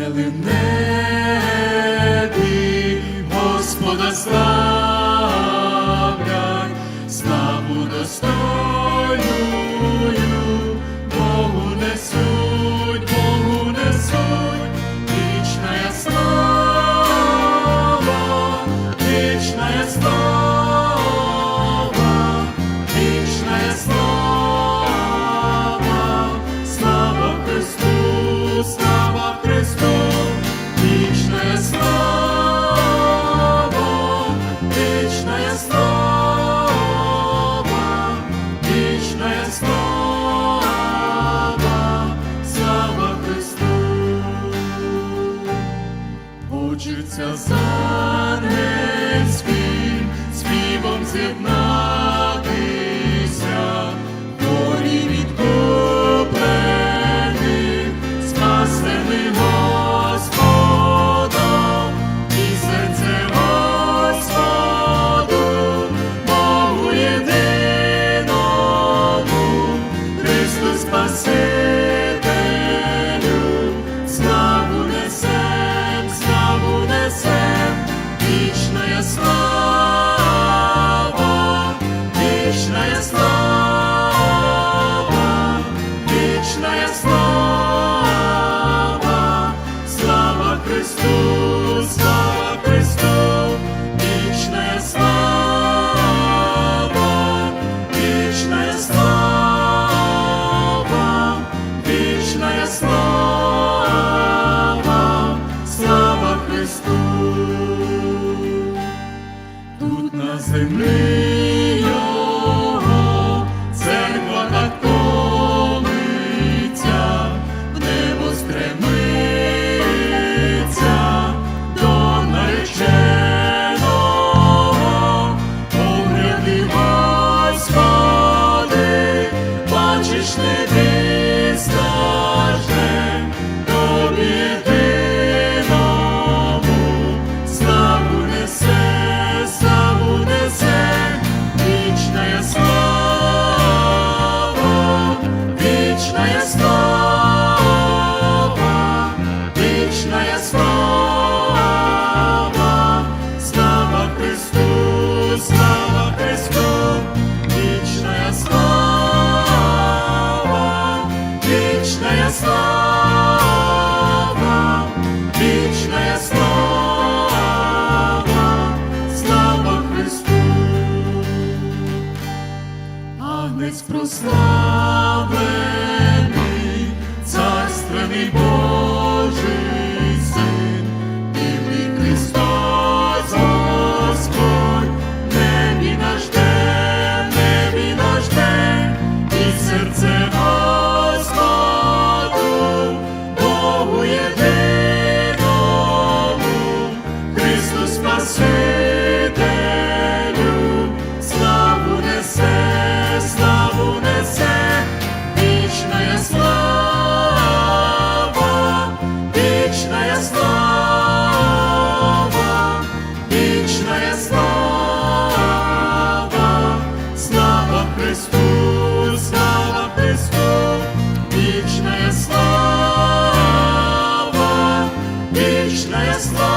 ангели в небі, Господа славлять, славу достойно. Хочеться за не неспів, співом з'єднати. Listen. слава, вічна слава, слава Христу, агнець прославлений, царственний Бог. restless.